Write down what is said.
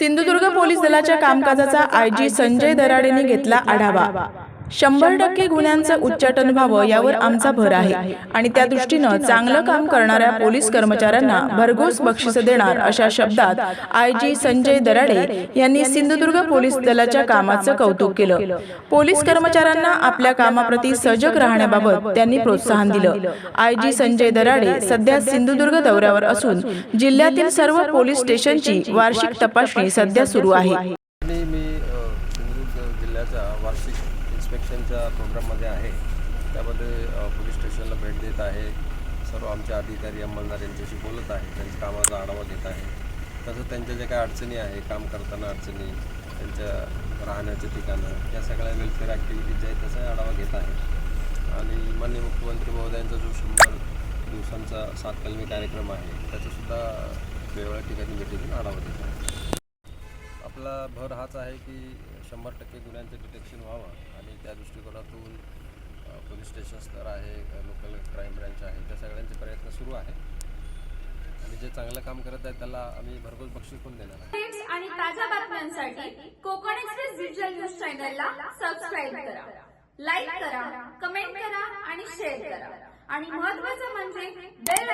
Sindhudurg police दलाच्या कामकाजाचा IG Sanjay दराडेने घेतला आढावा. शंभर टक्के गुन्ह्यांचं उच्चाटन व्हावं यावर आमचा भर आहे. आणि त्या दृष्टीनं चांगलं काम करणाऱ्या पोलीस कर्मचाऱ्यांना भरघोस बक्षीस देणार अशा शब्दात आयजी संजय दराडे यांनी सिंधुदुर्ग पोलीस दलाच्या कामाचं कौतुक केलं. पोलीस कर्मचाऱ्यांना आपल्या कामाप्रती सजग राहण्याबाबत त्यांनी प्रोत्साहन दिलं. आयजी संजय दराडे सध्या सिंधुदुर्ग दौऱ्यावर असून जिल्ह्यातील सर्व पोलीस स्टेशनची वार्षिक तपासणी सध्या सुरू आहे. वार्षिक इन्स्पेक्शनच्या प्रोग्राममध्ये आहे. त्यामध्ये पोलीस स्टेशनला भेट देत आहे. सर्व आमचे अधिकारी अंमलदार यांच्याशी बोलत आहे. त्यांच्या कामाचा आढावा घेत आहे. तसंच त्यांच्या ज्या काही अडचणी आहे काम करताना अडचणी त्यांच्या राहण्याचे ठिकाणं या सगळ्या वेलफेअर ॲक्टिव्हिटीज आहेत त्याचाही आढावा घेत आहे. आणि माननीय मुख्यमंत्री महोदयांचा जो शंभर दिवसांचा सातकलमी कार्यक्रम आहे त्याचासुद्धा वेगवेगळ्या ठिकाणी भेटी देऊन आढावा घेत आहे. आपला भर हाच आहे की शंभर टक्के गुन्ह्यांचं डिटेक्शन व्हावं आणि त्या दृष्टिकोनातून पोलीस स्टेशन स्तर आहे लोकल क्राईम ब्रँच आहे त्या सगळ्यांचे प्रयत्न सुरू आहे आणि जे चांगलं काम करत आहेत त्याला आम्ही भरघोस बक्षीस पण देणार आहे आणि ताज्या बातम्यांसाठी कोकण एक्सप्रेस डिजिटल न्यूज चॅनलला सबस्क्राईब करा. लाईक करा कमेंट करा आणि शेअर करा. आणि महत्वाचं म्हणजे बेल